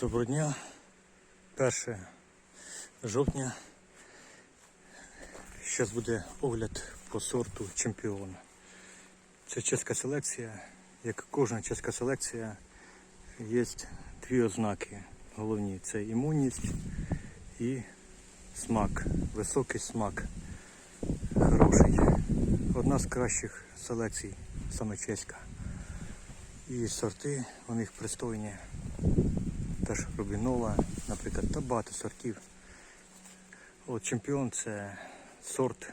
Доброго дня. 1 жовтня. Зараз буде огляд по сорту чемпіон. Це чеська селекція. Як кожна чеська селекція, є дві ознаки головні. Це імунність і смак. Високий смак. Хороший. Одна з кращих селекцій, саме чеська. І сорти у них пристойні теж Рубінола, наприклад, та багато сортів. От чемпіон це сорт,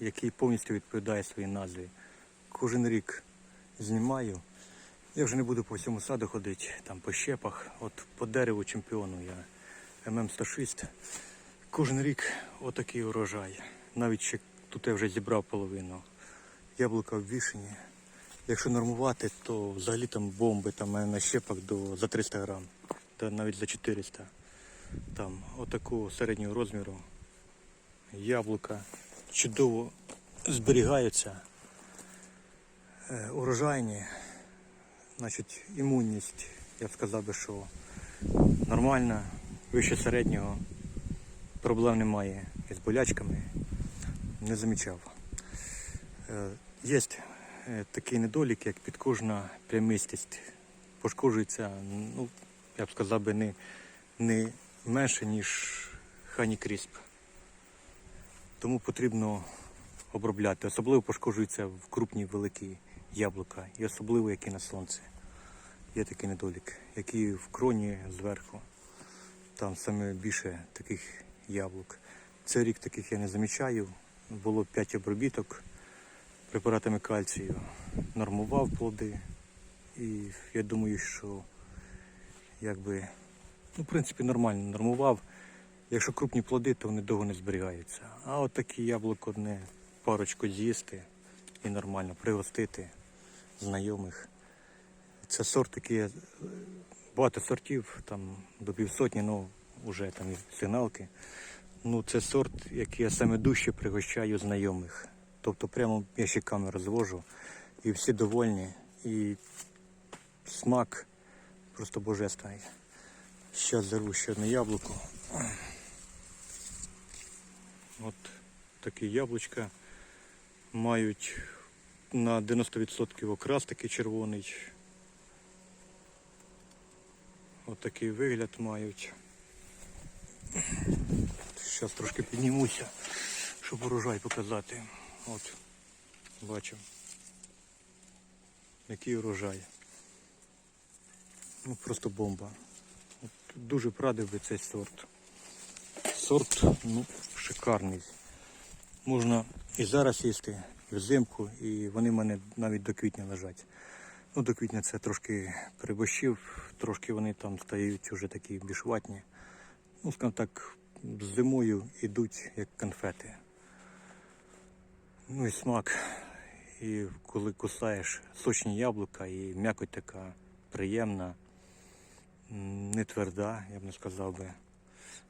який повністю відповідає своїй назві. Кожен рік знімаю. Я вже не буду по всьому саду ходити, там по щепах. От по дереву чемпіону я ММ106. Кожен рік отакий урожай. Навіть ще тут я вже зібрав половину. Яблука обвішені. Якщо нормувати, то взагалі там бомби там на щепах до за 300 грам, та навіть за 400. Там отакого середнього розміру. Яблука чудово зберігаються. Е, урожайні, значить, імунність, я б сказав би, що нормальна, вище середнього, проблем немає із болячками, не замічав. Е, Є е, такий недолік, як підкожна прямистість. Пошкоджується, ну, я б сказав би, не, не менше, ніж Хані Крісп. Тому потрібно обробляти. Особливо пошкоджується в крупні великі яблука. І особливо які на сонці. Є такий недолік, які в кроні зверху. Там саме більше таких яблук. Цей рік таких я не замічаю. Було 5 обробіток препаратами кальцію. Нормував плоди. І я думаю, що якби, ну, в принципі, нормально нормував. Якщо крупні плоди, то вони довго не зберігаються. А от такі яблуко одне парочку з'їсти і нормально пригостити знайомих. Це сорт, е, багато сортів, там до півсотні, ну вже там і сигналки. Ну, це сорт, який я саме дужче пригощаю знайомих. Тобто прямо ящиками розвожу і всі довольні. І смак просто божественний. Зараз зарву ще одне яблуко. От такі яблучка мають на 90% окрас такий червоний. От такий вигляд мають. Зараз трошки піднімуся, щоб урожай показати. От, бачимо. Який урожай. Ну просто бомба. От, дуже прадив би цей сорт. Сорт ну, шикарний. Можна і зараз їсти, і взимку, і вони в мене навіть до квітня лежать. Ну, до квітня це трошки перебощив, трошки вони там стають вже такі більш ватні. Ну, скажімо так, зимою йдуть як конфети. Ну і смак. І коли кусаєш сочні яблука і м'якоть така приємна, не тверда, я б не сказав би.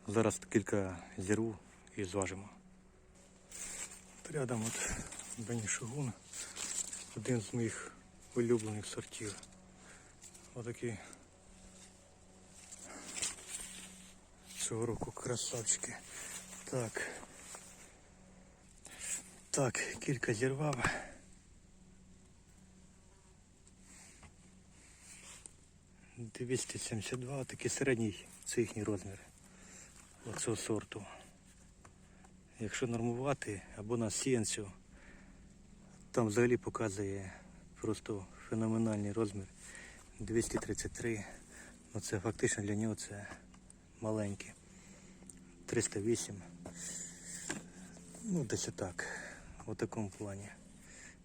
Зараз кілька зірву і зважимо. Рядом от Бені один з моїх улюблених сортів. Отакі цього року красавчики. Так. Так, кілька зірвав. Двісті сімдесят два, такий середній це їхній розмір оцього сорту. Якщо нормувати або на сіянцю, там взагалі показує просто феноменальний розмір. 233. Ну це фактично для нього це маленьке. 308. Ну, десь отак. У такому плані.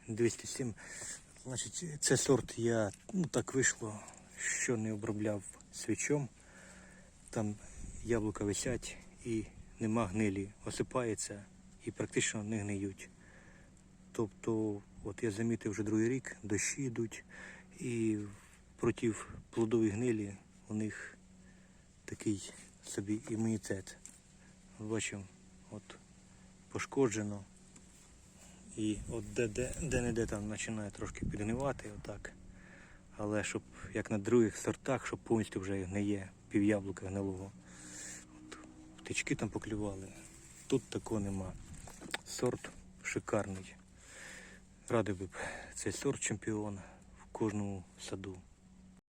207. Значить, це сорт я, ну так вийшло, що не обробляв свічом. Там яблука висять і нема гнилі. Осипається і практично не гниють. Тобто, от я замітив вже другий рік, дощі йдуть, і проти плодової гнилі у них такий собі імунітет. Бачимо, от пошкоджено. І от де, де, де де там починає трошки підгнивати, отак. Але щоб як на других сортах, щоб повністю вже гниє є пів'яблука гнилого. Птички там поклювали. Тут такого нема. Сорт шикарний. Радий би б цей сорт чемпіон в кожному саду.